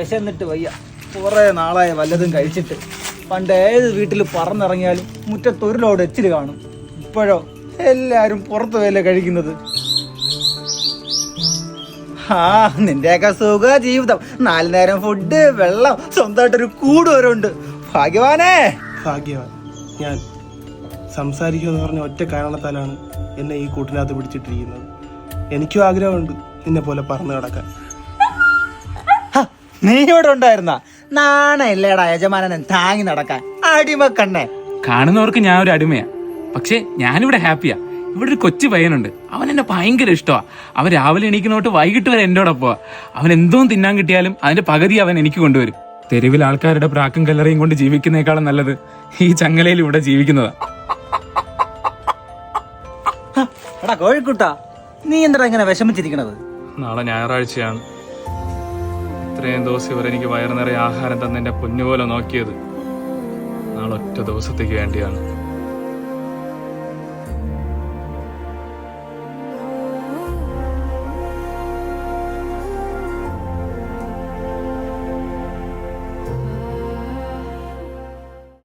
വിശന്നിട്ട് വയ്യ. കുറേ നാളായ വല്ലതും കഴിച്ചിട്ട്. പണ്ട് ഏത് വീട്ടിൽ പറന്നിറങ്ങിയാലും മുറ്റത്തൊരുലോട് എച്ചിൽ കാണും. ഇപ്പോഴോ എല്ലാവരും പുറത്തു പോയല്ലേ കഴിക്കുന്നത്? ആ നിന്റെയൊക്കെ സുഖ ജീവിതം. നാല് നേരം ഫുഡ് വെള്ളം സ്വന്തമായിട്ടൊരു കൂട് വരെ ഉണ്ട് ഭാഗ്യവാനേ! ഭാഗ്യവാൻ. ഞാൻ സംസാരിക്കുമെന്ന് പറഞ്ഞ ഒറ്റ കാരണത്താലാണ് എന്നെ ഈ കൂട്ടിനകത്ത് പിടിച്ചിട്ടിരിക്കുന്നത്. എനിക്കും ആഗ്രഹമുണ്ട് നിന്നെ പോലെ പറന്നു കിടക്കാൻ. നീ ഇവിടെ ഉണ്ടായിരുന്ന? നാണയില്ലേടാ യജമാനൻ താങ്ങി നടക്കാൻ. അടിമക്കണ്ണേ കാണുന്നവർക്ക് ഞാൻ ഒരു അടിമയാ. പക്ഷെ ഞാനിവിടെ ഹാപ്പിയാ. ഇവിടെ ഒരു കൊച്ചു പയ്യനുണ്ട്. അവൻ എന്നെ ഭയങ്കര ഇഷ്ടമാ അവൻ രാവിലെ എണീക്കുന്നോട്ട് വൈകിട്ട് വരെ എന്റെ പോവാ അവൻ എന്തോ തിന്നാൻ കിട്ടിയാലും അതിന്റെ പകുതി അവൻ എനിക്ക് കൊണ്ടുവരും. തെരുവിൽ ആൾക്കാരുടെ പ്രാക്കും കല്ലറയും കൊണ്ട് ജീവിക്കുന്നേക്കാളും നല്ലത് ഈ ചങ്ങലയിൽ ഇവിടെ ജീവിക്കുന്നതാ. എടാ കോഴിക്കുട്ടാ. നീ എന്താ ഇങ്ങനെ വിഷമിച്ചിരിക്കണത്? നാളെ ഞായറാഴ്ചയാണ്. ഇത്രയും ദിവസം ഇവർ എനിക്ക് വയറു നിറയെ ആഹാരം തന്നെ എന്റെ പൊന്നുപോലെ നോക്കിയത്. നാളൊറ്റ ദിവസത്തേക്ക് വേണ്ടിയാണ്.